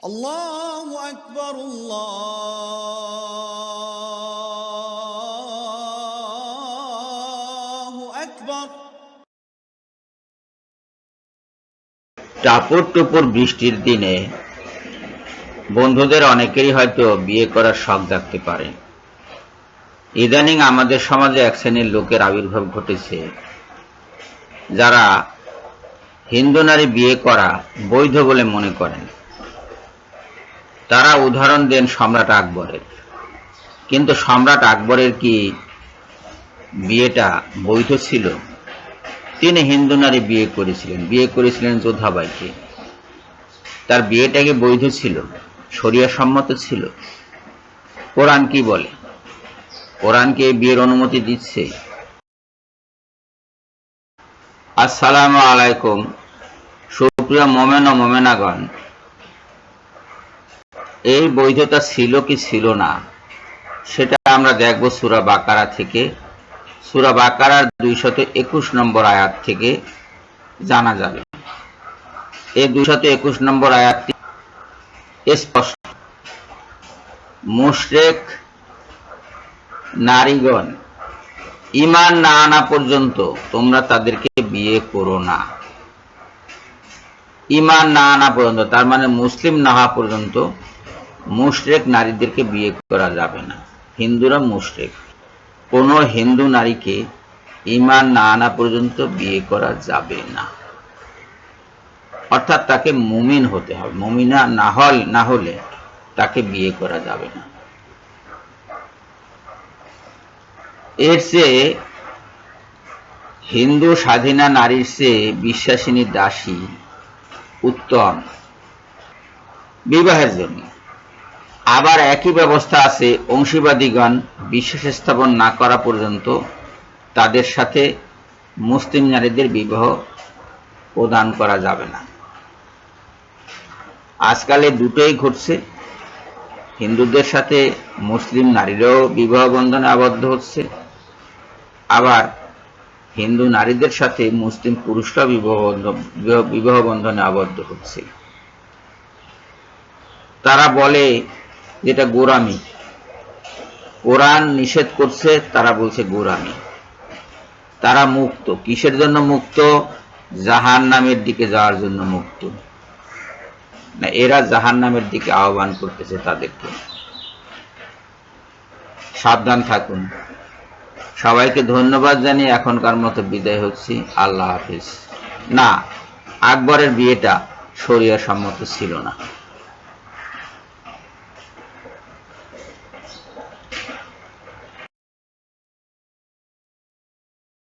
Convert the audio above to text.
الله أكبر الله أكبر টাপুর টুপুর বৃষ্টির দিনে বন্ধুদের অনেকেরই হয়তো বিয়ে করার শখ জাগতে পারে ইদানিং আমাদের সমাজে এক শ্রেণীর লোকের আবির্ভাব ঘটেছে যারা হিন্দু নারী বিয়ে করা বৈধ বলে মনে করেন তারা উদাহরণ দেন সম্রাট আকবরের। কিন্তু সম্রাট আকবরের কি বিয়েটা বৈধ ছিল? তিনি হিন্দু নারী বিয়ে করেছিলেন। বিয়ে করেছিলেন যোধাবাইকে তার বিয়েটা কি বৈধ ছিল? শরিয়া সম্মত ছিল? কোরআন কি বলে? কোরআন কি এই বিয়ের অনুমতি দিচ্ছে? আসসালামু আলাইকুম। সুপ্রিয় মোমেন ও মোমেনাগণ এই বৈধতা ছিল কি ছিল না, সেটা আমরা দেখব সুরা বাকারা থেকে। সুরা বাকারার দুইশত একুশ নম্বর আয়াত থেকে জানা যাবে। এই দুইশত একুশ নম্বর আয়াতটি স্পষ্ট। মুশরেক নারীগণ ইমান না আনা পর্যন্ত তোমরা তাদেরকে বিয়ে করো না। ইমান না আনা পর্যন্ত, তার মানে মুসলিম না হওয়া পর্যন্ত মুশরেক নারীদেরকে বিয়ে করা যাবে না। হিন্দুরা মুশরেক। কোন হিন্দু নারীকে ইমান না আনা পর্যন্ত বিয়ে করা যাবে না। অর্থাৎ তাকে মুমিন হতে হবে। মুমিনা না হল না হলে তাকে বিয়ে করা যাবে না। এর চেয়ে হিন্দু স্বাধীনা নারীর চেয়ে বিশ্বাসিনী দাসী উত্তম। বিবাহের জন্য। আবার একই ব্যবস্থা আছে অংশীবাদীগণ বিশ্বাস স্থাপন না করা পর্যন্ত তাদের সাথে মুসলিম নারীদের বিবাহ প্রদান করা যাবে না। আজকাল দুটোই ঘটছে। হিন্দুদের সাথে মুসলিম নারীরাও বিবাহ বন্ধনে আবদ্ধ হচ্ছে। আবার হিন্দু নারীদের সাথে মুসলিম পুরুষরা বিবাহ বিবাহ বন্ধনে আবদ্ধ হচ্ছে। তারা বলে যেটা গোরামি কোরআন নিষেধ করছে, তারা বলছে গোরামি তারা মুক্ত। কিসের জন্য মুক্ত? জাহান নামের দিকে যাওয়ার জন্য মুক্ত। না, এরা জাহান নামের দিকে আহ্বান করতেছে তাদেরকে। সাবধান থাকুন। সবাইকে ধন্যবাদ জানিয়ে এখনকার মতো বিদায় হচ্ছি। আল্লাহ হাফিজ। না, আকবরের বিয়েটা শরিয়া সম্মত ছিল না।